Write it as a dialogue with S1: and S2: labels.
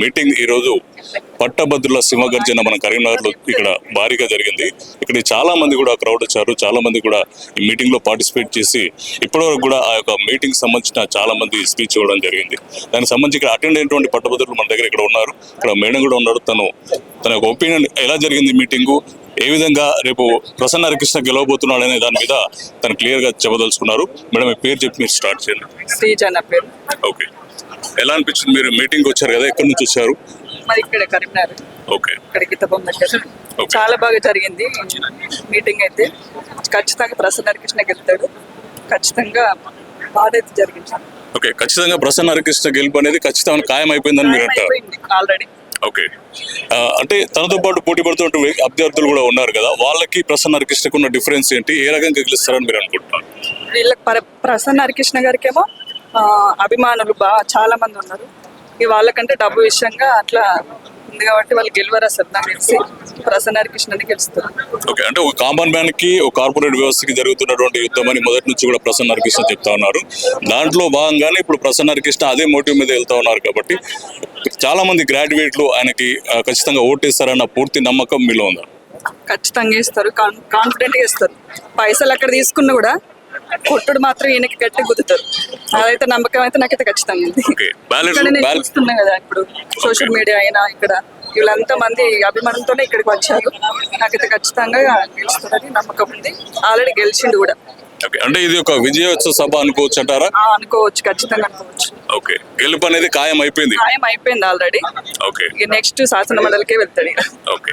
S1: Meeting ఈ రోజు పట్టభద్రుల సింహగర్జన మన కరీంనగర్లో ఇక్కడ భారీగా జరిగింది. ఇక్కడ చాలా మంది కూడా క్రౌడ్ వచ్చారు. చాలా మంది కూడా ఈ మీటింగ్లో పార్టిసిపేట్ చేసి ఇప్పటివరకు కూడా ఆ యొక్క మీటింగ్ సంబంధించిన చాలా మంది స్పీచ్ ఇవ్వడం జరిగింది. దానికి సంబంధించి ఇక్కడ అటెండ్ అయినటువంటి పట్టభద్రులు మన దగ్గర ఇక్కడ ఉన్నారు. ఇక్కడ మేడం కూడా ఉన్నారు. తను తన యొక్క ఒపీనియన్ ఎలా జరిగింది మీటింగు ఏ విధంగా రేపు ప్రసన్న హరికృష్ణ గెలవబోతున్నాడు అనే దాని మీద తను క్లియర్గా చెప్పదలుచుకున్నారు. మేడం మీ పేరు చెప్పి మీరు స్టార్ట్ చేయండి.
S2: శ్రీజ నా పేరు.
S1: ఓకే ఎలా అనిపించింది? మీరు మీటింగ్ వచ్చారు కదా ఎక్కడి నుంచి వచ్చారు?
S2: మరి ఇక్కడ కరీంనగర్.
S1: ఓకే.
S2: ఇక్కడ గీతబొమ్మ. చాలా బాగా జరిగింది మీటింగ్ అయితే. ఖచ్చితంగా ప్రసన్న హరికృష్ణ గెలుతాడు. ఖచ్చితంగా బాగా అయితే జరిగింది.
S1: ఓకే ఖచ్చితంగా ప్రసన్న హరికృష్ణ గెలుపు అనేది ఖచ్చితంగా ఖాయం అయిపోయిందని మీరు అంటారు.
S2: ఆల్రెడీ.
S1: ఓకే. అంటే తనతో పాటు పోటీ పడుతున్న అభ్యర్థులు కూడా ఉన్నారు కదా వాళ్ళకి ప్రసన్న హరికృష్ణకు ఉన్న డిఫరెన్స్ ఏంటి? ఏ రకంగా గెలుస్తారని మీరు అనుకుంటున్నారు?
S2: వీళ్ళకి ప్రసన్న హరికృష్ణ గారికేమో అభిమానులు బాగా చాలా మంది ఉన్నారు. ఈ వాళ్ళకంటే డబ్బు విషయంగా అట్లా ఉంది కాబట్టి వాళ్ళు గెలవరు అసలు నాకు తెలిసి ప్రసన్న హరికృష్ణని గెలుస్తారు.
S1: ఓకే అంటే ఒక కామన్ మ్యాన్కి ఒక కార్పొరేట్ వ్యవస్థకి జరుగుతున్నటువంటి యుద్ధం అని మొదటి నుంచి కూడా ప్రసన్న హరికృష్ణ చెప్తా ఉన్నారు. దాంట్లో భాగంగానే ఇప్పుడు ప్రసన్న హరికృష్ణ అదే మోటివ్ మీద వెళ్తా ఉన్నారు కాబట్టి చాలా మంది గ్రాడ్యుయేట్లు ఆయనకి ఖచ్చితంగా ఓటేస్తారన్న పూర్తి నమ్మకం మీలో ఉందా?
S2: ఖచ్చితంగా ఇస్తారు. కాన్ కాన్ఫిడెంట్గా ఇస్తారు. పైసలు అక్కడ తీసుకున్నా కూడా కొట్టుడు మాత్రం ఈయనకి గట్టి గుద్దుతారు. అదైతే నమ్మకం అయితే నాకైతే ఖచ్చితంగా ఉంది. ఇక్కడ నేను చూస్తున్నా కదా ఇప్పుడు సోషల్ మీడియా అయినా ఇక్కడ వీళ్ళంతా మంది అభిమానంతోనే ఇక్కడికి వచ్చారు. నాకైతే ఖచ్చితంగా గెలుస్తుందని నమ్మకం ఉంది. ఆల్రెడీ గెలిచిండు కూడా.
S1: అంటే ఇది ఒక విజయోత్సవ సభ అనుకోవచ్చు అంటారా?
S2: అనుకోవచ్చు. ఖచ్చితంగా అనుకోవచ్చు.
S1: ఓకే. గెలుపు అనేది ఖాయం అయిపోయింది
S2: ఖాయం అయిపోయింది ఆల్రెడీ.
S1: ఓకే.
S2: నెక్స్ట్ శాసన మండలికే వెళ్తాడు.
S1: ఓకే.